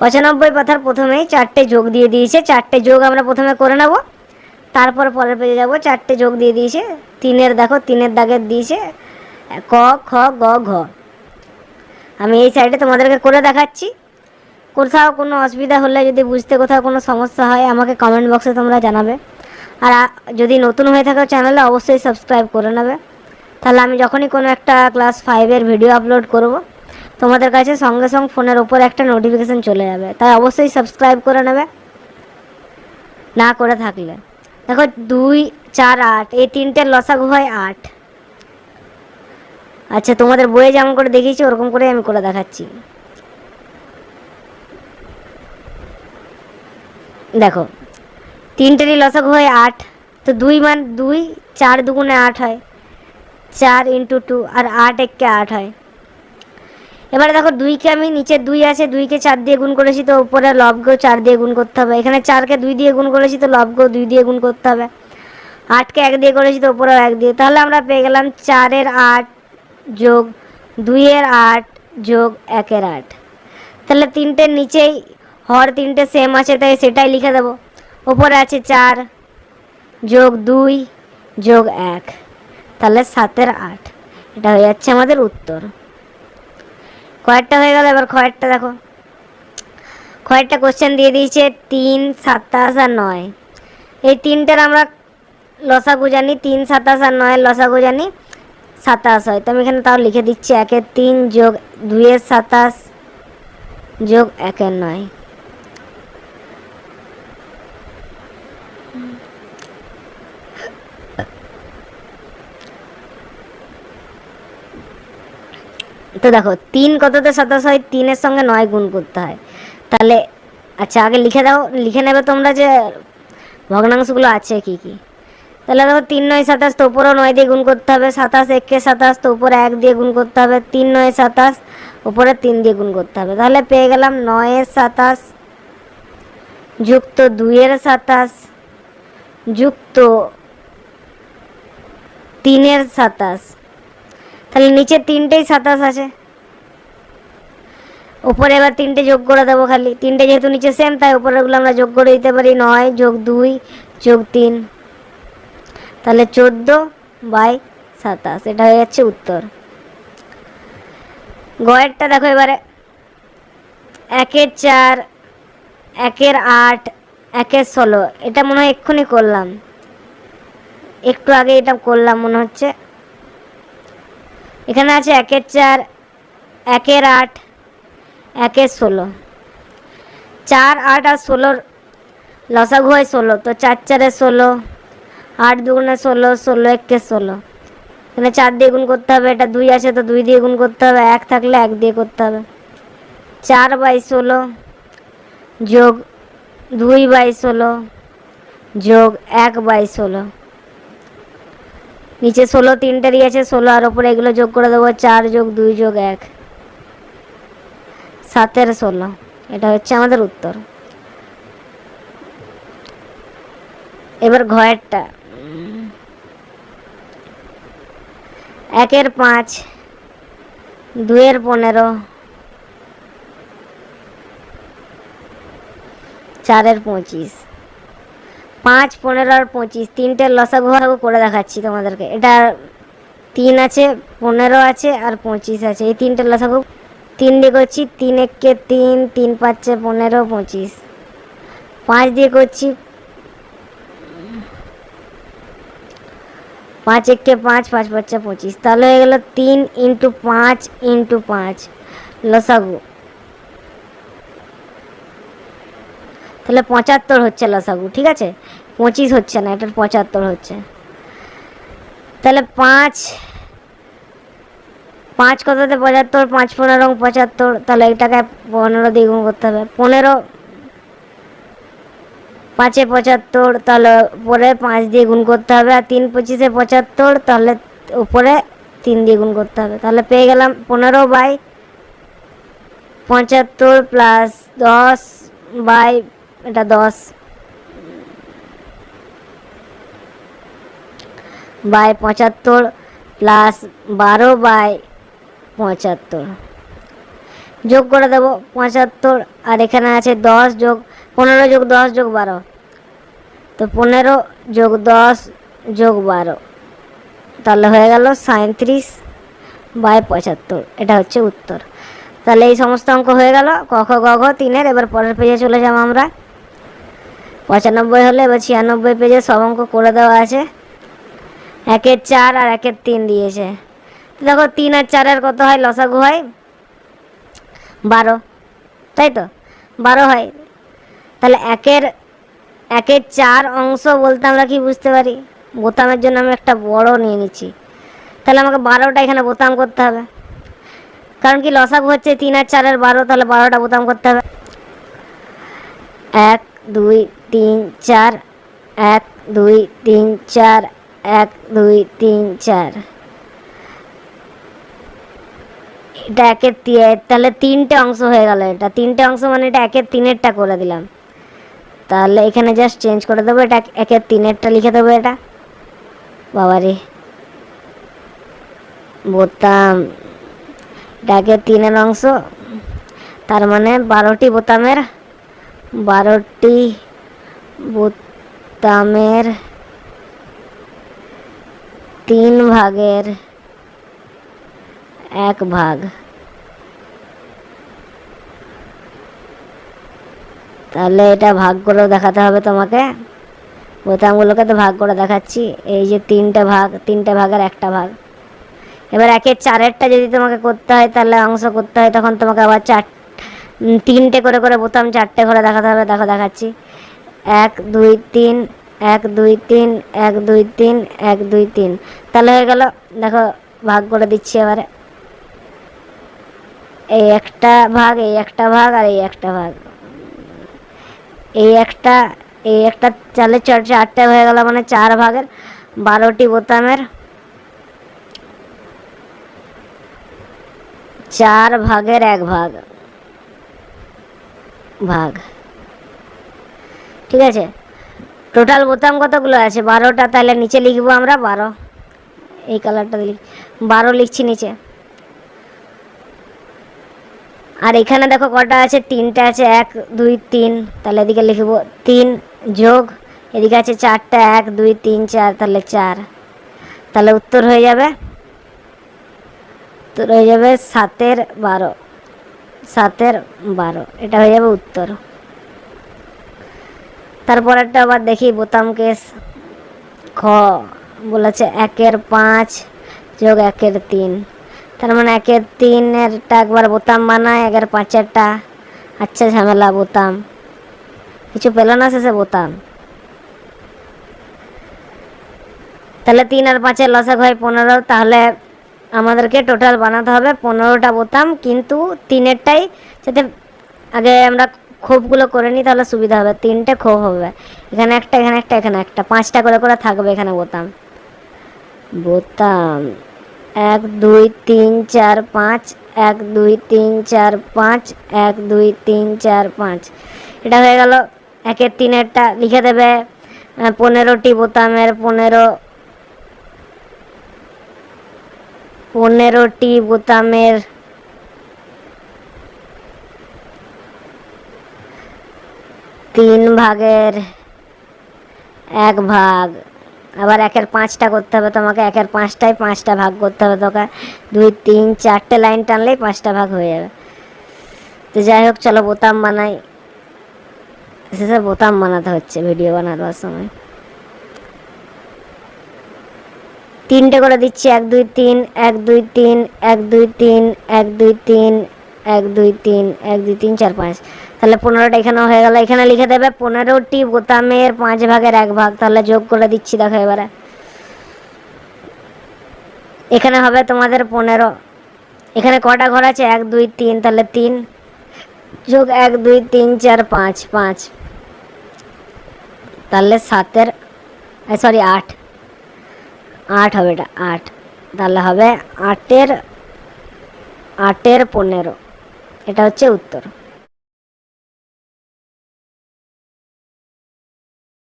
পঁচানব্বই পাতার প্রথমেই চারটে যোগ দিয়ে দিয়েছে। চারটে যোগ আমরা প্রথমে করে নেব। তারপর পরের পেজে যাব। চারটে যোগ দিয়ে দিয়েছে। তিনের দেখো, তিনের দাগের দিয়েছে। ক, খ, গ, ঘ। আমি এই সাইডে তোমাদেরকে করে দেখাচ্ছি। কোথাও কোনো অসুবিধা হলে যদি বুঝতে কোথাও কোনো সমস্যা হয়, আমাকে কমেন্ট বক্সে তোমরা জানাবে। আর যদি নতুন হয়ে থাকো চ্যানেলে অবশ্যই সাবস্ক্রাইব করে নেবে। তাহলে আমি যখনই কোনো একটা ক্লাস ফাইভের ভিডিও আপলোড করব তোমাদের কাছে সঙ্গে সঙ্গে ফোনের ওপর একটা নোটিফিকেশান চলে যাবে। তাই অবশ্যই সাবস্ক্রাইব করে নেবে, না করে থাকলে। দেখো দুই, চার, আট, এই তিনটের লসাগু হয় আট। আচ্ছা তোমাদের বইয়ে যেমন করে দেখিয়েছি, ওরকম করে আমি করে দেখাচ্ছি। দেখো, তিনটেরই লসাগু হয় আট, তো দুই মান দুই, চার দুগুণে আট হয়, চার ইন্টু টু, আর আট এককে আট হয়। এবারে দেখো দুইকে আমি, নিচে দুই আছে দুইকে চার দিয়ে গুণ করেছি তো উপরে লবকেও চার দিয়ে গুণ করতে হবে। এখানে চারকে দুই দিয়ে গুণ করেছি তো লবকেও দুই দিয়ে গুণ করতে হবে। আটকে এক দিয়ে করেছি তো উপরেও এক দিয়ে। তাহলে আমরা পেয়ে গেলাম চারের আট যোগ দুইয়ের আট যোগ একের আট। তাহলে তিনটের নিচেই, হর তিনটে সেম আছে, তাই সেটাই লিখে দেবো। ওপরে আছে চার যোগ দুই যোগ এক। তাহলে সাতের আট। এটা হয়ে যাচ্ছে আমাদের উত্তর। কয়েকটা হয়ে গেল, এবার কয়েকটা দেখো। কয়েকটা কোশ্চেন দিয়ে দিয়েছে তিন, সাতাশ আর নয়। এই তিনটার আমরা লসা গুজানি তিন, সাতাশ আর নয় লসা গুজানি সাতাশ হয়। তো আমি এখানে তাও লিখে দিচ্ছি, একের তিন যোগ দুইয়ের সাতাশ যোগ একের নয়। তো দেখো, তিন কততে সাতাশ হয়? তিনের সঙ্গে নয় গুণ করতে হয়। তাহলে আচ্ছা আগে লিখে দাও। লিখে নেবে তোমরা যে ভগ্নাংশগুলো আছে কি কি। তাহলে দেখো, তিন নয় সাতাশ তো উপরেও নয় দিয়ে গুণ করতে হবে। সাতাশ একে সাতাশ তো উপরে এক দিয়ে গুণ করতে হবে। তিন নয় সাতাশ উপরে তিন দিয়ে গুণ করতে হবে। তাহলে পেয়ে গেলাম নয়ের সাতাশ যুক্ত দুইয়ের সাতাশ যুক্ত তিনের সাতাশ। তাহলে নিচে তিনটেই সাতাশ আছে। উপরে এবার তিনটে যোগ করে দেবো খালি। তিনটে যেহেতু নিচে সেম তাই উপরেগুলো আমরা যোগ করে দিতে পারি নয় যোগ দুই যোগ তিন। তাহলে চোদ্দ বাই সাতাশ, এটা হয়ে যাচ্ছে উত্তর। গয়েরটা দেখো এবারে। একের চার, একের আট, একের ষোলো। এটা মনে হয় এক্ষুনি করলাম। একটু আগে এটা করলাম মনে হচ্ছে। এখানে আছে একের চার, একের আট, একের ষোলো। চার, আট আর ষোলোর লসাগু হয় ষোলো, তো চার চারে ষোলো, আট দুগুণে ষোলো ষোলো একে ষোলো। এখানে চার দিয়ে গুণ করতে হবে, এটা দুই আছে তো দুই দিয়ে গুণ করতে হবে, এক থাকলে এক দিয়ে করতে হবে। চার বাই ষোলো যোগ দুই বাই ষোলো যোগ এক বাই ষোলো। নিচে ষোলো তিনটেরই আছে ষোলো আর ওপরে এগুলো যোগ করে দেবো, চার যোগ দুই যোগ এক। সাতের ষোলো, এটা হচ্ছে আমাদের উত্তর। এবার ঘয়েরটা। একের পাঁচ দুয়ের পনেরো, চারের পঁচিশ। পাঁচ, পনেরো আর পঁচিশ, তিনটে লসাগু করে দেখাচ্ছি তোমাদেরকে। এটা তিন আছে, পনেরো আছে আর পঁচিশ আছে। এই তিনটে লসাগু তিন দিয়ে করছি, তিন একে তিন তিন পাঁচে পনেরো, পঁচিশ। পাঁচ দিয়ে করছি, পাঁচ একে পাঁচ পাঁচ পাঁচে পঁচিশ। তাহলে হয়ে গেলো তিন ইন্টু পাঁচ ইন্টু পাঁচ লসাগু। তাহলে পঁচাত্তর হচ্ছে লসাগু, ঠিক আছে? পঁচিশ হচ্ছে না, এটার পঁচাত্তর হচ্ছে। তাহলে পাঁচ পাঁচ কততে পঁচাত্তর? পাঁচ পনেরো, পঁচাত্তর, তাহলে এটাকে পনেরো দিয়ে গুণ করতে হবে। পনেরো, পাঁচে পঁচাত্তর, তাহলে উপরে পাঁচ দিয়ে গুণ করতে হবে। আর তিন পঁচিশে পঁচাত্তর, তাহলে উপরে তিন দিয়ে গুণ করতে হবে। তাহলে পেয়ে গেলাম পনেরো বাই পঁচাত্তর প্লাস দশ বাই এটা দশ। বাই পঁচাত্তর প্লাস বারো বাই পঁচাত্তর। যোগ করে দেবো পঁচাত্তর, আর এখানে আছে দশ যোগ পনেরো যোগ দশ যোগ বারো। তো পনেরো যোগ দশ যোগ বারো। তাহলে হয়ে গেল সাঁত্রিশ বাই পঁচাত্তর। এটা হচ্ছে উত্তর। তাহলে এই সমস্ত অঙ্ক হয়ে গেল। ক খ, গ, ঘ, তিনের। এবার পরের পেজে চলে যাব আমরা। পঁচানব্বই হলে এবার ছিয়ানব্বই পেজে সব অঙ্ক করে দেওয়া আছে। একের চার আর একের তিন দিয়েছে। দেখো তিন আর চারের কত হয়? লসাগু হয় বারো। তাই তো? বারো হয়। তাহলে একের একের চার অংশ বলতে আমরা কি বুঝতে পারি? বোতামের জন্য আমি একটা বড় নিয়ে নিচ্ছি। তাহলে আমাকে বারোটা এখানে বোতাম করতে হবে। কারণ কি লসাগু হচ্ছে তিন আর চারের বারো, তাহলে বারোটা বোতাম করতে হবে। এক দুই তিন চার, এক, দুই তিন চার, এক, দুই তিন চার। এটা একের তাহলে তিনটে অংশ হয়ে গেল এটা। তিনটে অংশ মানে এটা একের তিনেরটা করে দিলাম। তাহলে এখানে জাস্ট চেঞ্জ করে দেবো, এটা একের তিনেরটা লিখে দেবো এটা। বাবারে। বোতাম। এটা একের তিনের অংশ। তার মানে বারোটি বোতামের বারোটি বোতামের তিন ভাগের এক ভাগ। তাহলে এটা ভাগ করেও দেখাতে হবে তোমাকে। বোতামগুলোকে তো ভাগ করে দেখাচ্ছি। এই যে তিনটে ভাগ, তিনটে ভাগের একটা ভাগ। এবার একের চারেরটা যদি তোমাকে করতে হয়, তাহলে অংশ করতে হয়, তখন তোমাকে আবার চার তিনটে করে করে বোতাম, চারটে করে দেখাতে হবে দেখো দেখাচ্ছি। এক, দুই, তিন, এক, দুই, তিন, এক, দুই, তিন, এক, দুই, তিন। তাহলে হয়ে গেল, দেখো, ভাগ করে দিচ্ছি এবারে। এই একটা ভাগ, এই একটা ভাগ, আর এই একটা ভাগ। এই একটা এই একটা চালে চার, চারটে হয়ে গেল মানে চার ভাগের বারোটি বোতামের চার ভাগের এক ভাগ। ভাগ। ঠিক আছে? টোটাল বোতাম কতগুলো আছে? বারোটা, তাহলে নিচে লিখব আমরা বারো। এই কালারটা লিখ। বারো লিখছি নিচে। আর এখানে দেখো কটা আছে? তিনটা আছে, এক, দুই, তিন। তাহলে এদিকে লিখব তিন যোগ। এদিকে আছে চারটা, এক, দুই, তিন, চার, তাহলে চার। তাহলে উত্তর হয়ে যাবে? উত্তর হয়ে যাবে সাতের বারো। সাতের বারো। এটা হয়ে যাবে উত্তর। তারপরেরটা আবার দেখি, বোতাম কেস, খ বলেছে একের পাঁচ যোগ একের তিন। তার মানে একের তিনেরটা একবার বোতাম বানায়, একের পাঁচেরটা আচ্ছা ঝামেলা বোতাম। কিছু পেল না শেষে বোতাম। তাহলে তিন আর পাঁচের লসক হয় পনেরো, তাহলে আমাদেরকে টোটাল বানাতে হবে পনেরোটা বোতাম, কিন্তু তিনেরটাই যাতে আগে আমরা খোপগুলো করে নিই তাহলে সুবিধা হবে। তিনটে খোপ হবে। এখানে একটা এখানে একটা এখানে একটা। পাঁচটা করে করে থাকবে এখানে বোতাম। বোতাম। এক, দুই, তিন, চার, পাঁচ। এক, দুই, তিন, চার, পাঁচ। এক, দুই, তিন, চার, পাঁচ। এটা হয়ে গেল। একের তিনেরটা লিখে দেবে। পনেরোটি বোতামের পনেরো পনেরোটি বোতামের তিন ভাগের এক ভাগ। আবার একের পাঁচটা করতে হবে তোমাকে, একের পাঁচটায় পাঁচটা ভাগ করতে হবে তোকে। দুই, তিন, চারটে লাইন টানলেই পাঁচটা ভাগ হয়ে যাবে। তো যাই হোক, চলো বোতাম বানাই। শেষে বোতাম বানাতে হচ্ছে, ভিডিও বানাবার সময়। তিনটে করে দিচ্ছি, এক, দুই, তিন, এক, দুই, তিন, এক, দুই, তিন, এক, দুই, তিন, এক, দুই, তিন, এক, দুই, তিন, চার, পাঁচ। তাহলে পনেরোটা এখানেও হয়ে গেল। এখানে লিখে দেবে পনেরোটি বোতামের পাঁচ ভাগের এক ভাগ। তাহলে যোগ করে দিচ্ছি দেখো এবারে। এখানে হবে তোমাদের পনেরো। এখানে কটা ঘর আছে? এক, দুই, তিন, তাহলে তিন। যোগ এক, দুই, তিন, চার, পাঁচ পাঁচ। তাহলে সাতের সরি আট। আট হবে এটা আট। তাহলে হবে আটের আটের পনেরো। এটা হচ্ছে উত্তর।